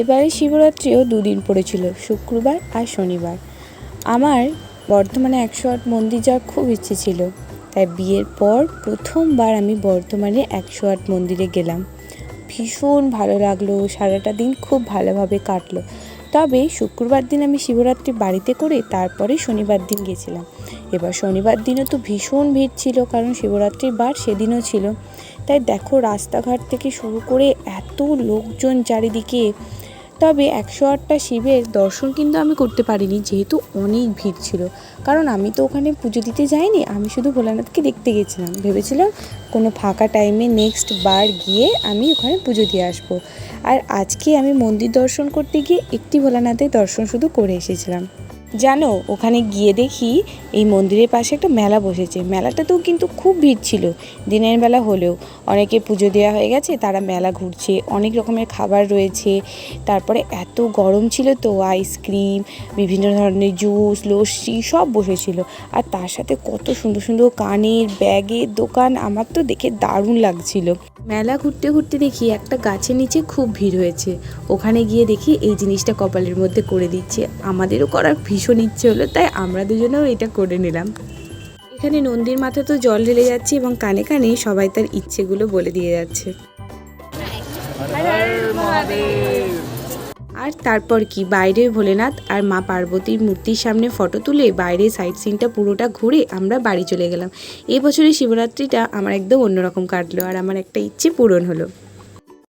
এবারে শিবরাত্রিও দুদিন পড়েছিল, শুক্রবার আর শনিবার। আমার বর্ধমানে একশো আট মন্দির যাওয়ার খুব ইচ্ছে ছিল, তাই বিয়ের পর প্রথমবার আমি বর্ধমানে একশো আট মন্দিরে গেলাম। ভীষণ ভালো লাগল, সারাটা দিন খুব ভালোভাবে কাটলো। তবে শুক্রবার দিন আমি শিবরাত্রি বাড়িতে করে তারপরে শনিবার দিন গেছিলাম। এবার শনিবার দিনও তো ভীষণ ভিড় ছিল, কারণ শিবরাত্রির বার সেদিনও ছিল। তাই দেখো, রাস্তাঘাট থেকে শুরু করে এত লোকজন চারিদিকে তবে একশো আটটা শিবের দর্শন কিন্তু আমি করতে পারিনি, যেহেতু অনেক ভিড় ছিল। কারণ আমি তো ওখানে পুজো দিতে যাইনি, আমি শুধু ভোলানাথকে দেখতে গেছিলাম। ভেবেছিলাম কোনো ফাঁকা টাইমে নেক্সট বার গিয়ে আমি ওখানে পুজো দিয়ে আসব। আর আজকে আমি মন্দির দর্শন করতে গিয়ে একটি ভোলানাথের দর্শন শুধু করে এসেছিলাম। জানো, ওখানে গিয়ে দেখি এই মন্দিরের পাশে একটা মেলা বসেছে। মেলাটাতেও কিন্তু খুব ভিড় ছিল, দিনের বেলা হলেও। অনেকে পুজো দেওয়া হয়ে গেছে, তারা মেলা ঘুরছে, অনেক রকমের খাবার রয়েছে। তারপরে এত গরম ছিল তো, আইসক্রিম, বিভিন্ন ধরনের জুস, লস্যি সব বসেছিল। আর তার সাথে কত সুন্দর সুন্দর কানের ব্যাগের দোকান, আমার তো দেখে দারুণ লাগছিল। মেলা ঘুরতে ঘুরতে দেখি একটা গাছের নিচে খুব ভিড় হয়েছে। ওখানে গিয়ে দেখি এই জিনিসটা কপালের মধ্যে করে দিচ্ছে। আমাদেরও করার ভীষণ ইচ্ছে হলো, তাই আমরা দুজনেও এটা করে নিলাম। এখানে নন্দীর মাথা তো জল ঢেলে যাচ্ছে এবং কানে কানে সবাই তার ইচ্ছেগুলো বলে দিয়ে যাচ্ছে। আর তারপর কি? বাইরে ভোলেনাথ আর মা পার্বতীর মূর্তির সামনে ফটো তুলে বাইরে সাইড সিনটা পুরোটা ঘুরে আমরা বাড়ি চলে গেলাম। এই বছরের শিবরাত্রিটা আমার একদম অন্যরকম কাটলো আর আমার একটা ইচ্ছে পূরণ হলো।